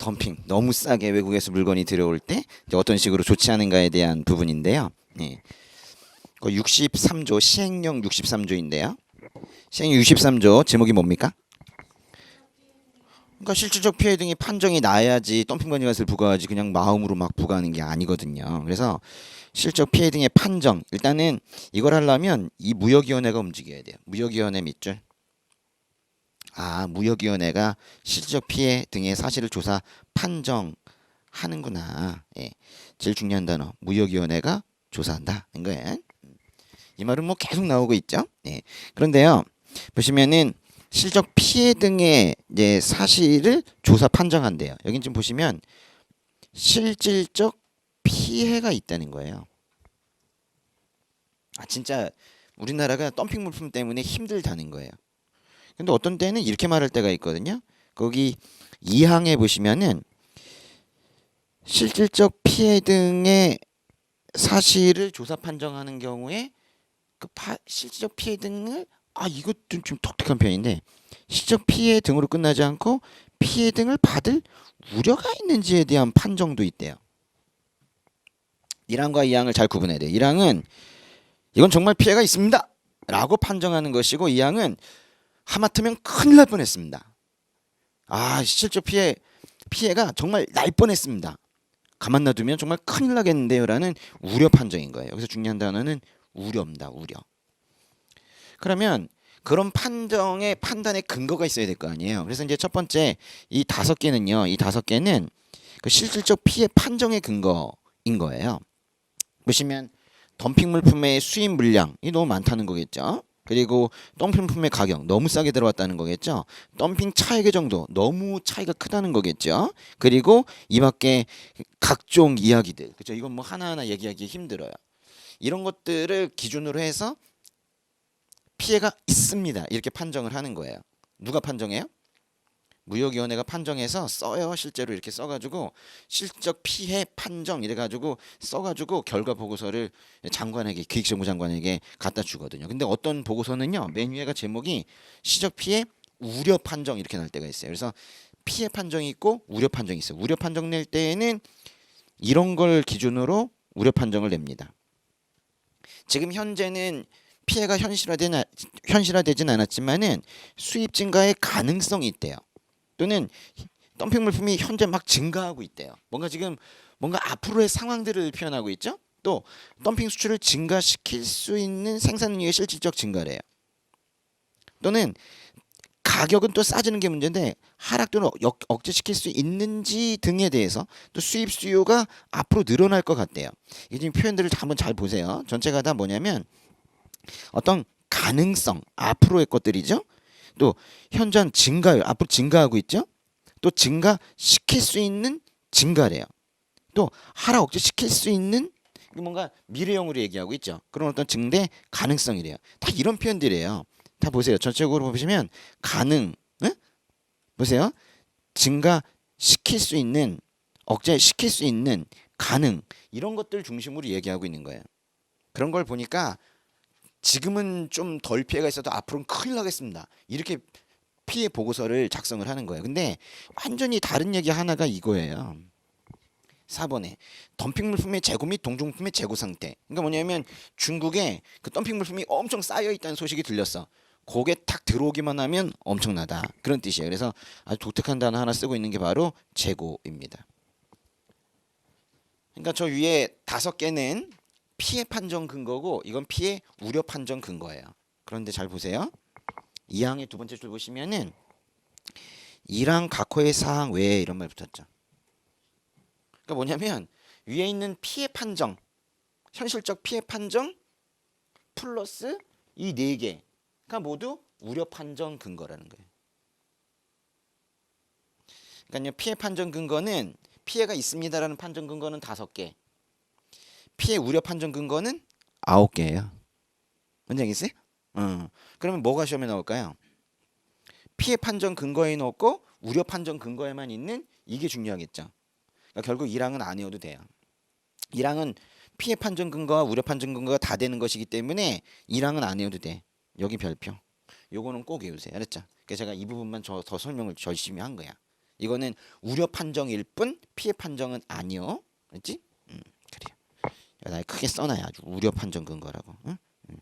덤핑 너무 싸게 외국에서 물건이 들어올 때 어떤 식으로 좋지 않은가에 대한 부분인데요. 예. 그 63조 시행령 63조인데요. 시행령 63조 제목이 뭡니까? 그러니까 실질적 피해 등이 판정이 나야지 덤핑 관리가세를 부과하지 그냥 마음으로 막 부과하는 게 아니거든요. 그래서 실적 피해 등의 판정 일단은 이걸 하려면 이 무역위원회가 움직여야 돼요. 무역위원회 밑줄. 아 무역위원회가 실적 피해 등의 사실을 조사 판정하는구나. 예. 제일 중요한 단어 무역위원회가 조사한다는 거예요. 이 말은 뭐 계속 나오고 있죠. 예. 그런데요 보시면은 실적 피해 등의 이제 사실을 조사 판정한대요. 여긴 좀 보시면 실질적 피해가 있다는 거예요. 아 진짜 우리나라가 덤핑 물품 때문에 힘들다는 거예요. 근데 어떤 때는 이렇게 말할 때가 있거든요. 거기 2항에 보시면은 실질적 피해 등의 사실을 조사 판정하는 경우에 그 파, 실질적 피해 등을 아 이것도 좀 독특한 표현인데 실적 피해 등으로 끝나지 않고 피해 등을 받을 우려가 있는지에 대한 판정도 있대요. 1항과 2항을 잘 구분해야 돼요. 1항은 이건 정말 피해가 있습니다. 라고 판정하는 것이고 2항은 하마터면 큰일 날 뻔했습니다. 아 실적 피해 피해가 정말 날 뻔했습니다. 가만 놔두면 정말 큰일 나겠는데요라는 우려 판정인 거예요. 여기서 중요한 단어는 우려입니다. 우려. 그러면 그런 판정의 판단의 근거가 있어야 될 거 아니에요. 그래서 이제 첫 번째 이 다섯 개는요. 이 다섯 개는 그 실질적 피해 판정의 근거인 거예요. 보시면 덤핑 물품의 수입 물량이 너무 많다는 거겠죠. 그리고 덤핑 물품의 가격 너무 싸게 들어왔다는 거겠죠. 덤핑 차액의 정도 너무 차이가 크다는 거겠죠. 그리고 이 밖에 각종 이야기들 그렇죠. 이건 뭐 하나하나 얘기하기 힘들어요. 이런 것들을 기준으로 해서 피해가 있습니다. 이렇게 판정을 하는 거예요. 누가 판정해요? 무역위원회가 판정해서 써요. 실제로 이렇게 써가지고 실적 피해 판정 이래가지고 써가지고 결과 보고서를 장관에게 기획정부 장관에게 갖다 주거든요. 근데 어떤 보고서는요 맨 위에가 제목이 시적 피해 우려 판정 이렇게 날 때가 있어요. 그래서 피해 판정이 있고 우려 판정이 있어요. 우려 판정 낼 때에는 이런 걸 기준으로 우려 판정을 냅니다. 지금 현재는 피해가 현실화된 현실화되진 않았지만은 수입 증가의 가능성이 있대요. 또는 덤핑 물품이 현재 막 증가하고 있대요. 뭔가 지금 뭔가 앞으로의 상황들을 표현하고 있죠. 또 덤핑 수출을 증가시킬 수 있는 생산량의 실질적 증가래요. 또는 가격은 또 싸지는 게 문제인데 하락 또는 역, 억제시킬 수 있는지 등에 대해서 또 수입 수요가 앞으로 늘어날 것 같대요. 이 지금 표현들을 다 한번 잘 보세요. 전체가 다 뭐냐면 어떤 가능성 앞으로의 것들이죠. 또 현존 증가율 앞으로 증가하고 있죠. 또 증가시킬 수 있는 증가래요. 또 하락 억제 시킬 수 있는 뭔가 미래형으로 얘기하고 있죠. 그런 어떤 증대 가능성이래요. 다 이런 표현들이에요. 다 보세요. 전체적으로 보시면 가능, 응? 보세요. 증가시킬 수 있는 억제시킬 수 있는 가능 이런 것들 중심으로 얘기하고 있는 거예요. 그런 걸 보니까 지금은 좀 덜 피해가 있어도 앞으로는 큰일 나겠습니다. 이렇게 피해 보고서를 작성을 하는 거예요. 근데 완전히 다른 얘기 하나가 이거예요. 4번에 덤핑 물품의 재고 및 동종물품의 재고 상태. 그러니까 뭐냐면 중국에 그 덤핑 물품이 엄청 쌓여 있다는 소식이 들렸어. 고개 탁 들어오기만 하면 엄청나다. 그런 뜻이에요. 그래서 아주 독특한 단어 하나 쓰고 있는 게 바로 재고입니다. 그러니까 저 위에 다섯 개는 피해 판정 근거고 이건 피해 우려 판정 근거예요. 그런데 잘 보세요. 2항의 두 번째 줄 보시면은 1항 각호의 사항 외에 이런 말 붙었죠. 그러니까 뭐냐면 위에 있는 피해 판정, 현실적 피해 판정 플러스 이 네 개가 모두 우려 판정 근거라는 거예요. 그러니까요 피해 판정 근거는 피해가 있습니다라는 판정 근거는 다섯 개. 피해 우려 판정 근거는 아홉 개예요. 뭔지 알겠어요? 어. 그러면 뭐가 시험에 나올까요? 피해 판정 근거에 넣고 우려 판정 근거에만 있는 이게 중요하겠죠. 그러니까 결국 1항은 안 외워도 돼요. 1항은 피해 판정 근거와 우려 판정 근거가 다 되는 것이기 때문에 1항은 안 외워도 돼. 여기 별표. 요거는 꼭 외우세요. 알았죠? 그래서 제가 이 부분만 저, 더 설명을 열심히 한 거야. 이거는 우려 판정일 뿐 피해 판정은 아니요. 그렇지? 음, 그래요. 야, 나 크게 써놔야 아주 우려 판정 근거라고. 응? 응.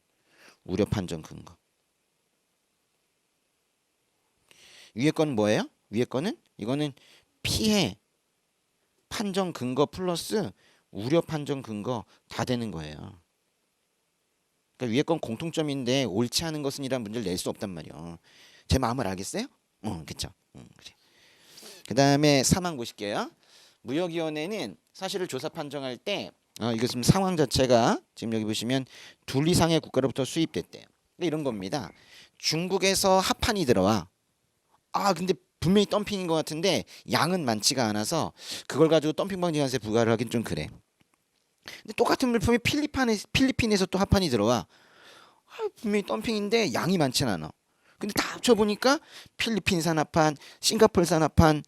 우려 판정 근거. 위에 건 뭐예요? 위에 거는 이거는 피해 판정 근거 플러스 우려 판정 근거 다 되는 거예요. 그러니까 위에 건 공통점인데 옳지 않은 것은 이란 문제를 낼 수 없단 말이에요. 제 마음을 알겠어요? 어, 그렇죠. 음, 그래. 그다음에 사망 보실게요. 무역위원회는 사실을 조사 판정할 때 어, 지금 상황 자체가 지금 여기 보시면 둘 이상의 국가로부터 수입됐대요. 근데 이런 겁니다. 중국에서 합판이 들어와. 아 근데 분명히 덤핑인 것 같은데 양은 많지가 않아서 그걸 가지고 덤핑 방지관세 부과를 하긴 좀 그래. 근데 똑같은 물품이 필리핀에, 필리핀에서 또 합판이 들어와. 아, 분명히 덤핑인데 양이 많진 않아. 근데 다 합쳐 보니까 필리핀 산 합판, 싱가포르산 합판,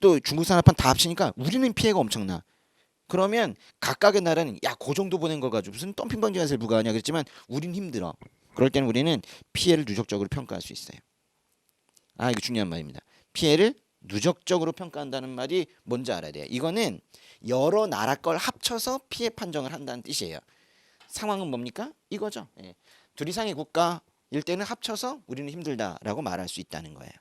또 중국 산 합판 다 합치니까 우리는 피해가 엄청나. 그러면 각각의 나라는 야, 그 정도 보낸 거 가지고 무슨 덤핑 방지 관세를 부과하냐 그랬지만 우린 힘들어. 그럴 때는 우리는 피해를 누적적으로 평가할 수 있어요. 아, 이거 중요한 말입니다. 피해를 누적적으로 평가한다는 말이 뭔지 알아야 돼요. 이거는 여러 나라 걸 합쳐서 피해 판정을 한다는 뜻이에요. 상황은 뭡니까? 이거죠. 예. 둘 이상의 국가일 때는 합쳐서 우리는 힘들다라고 말할 수 있다는 거예요.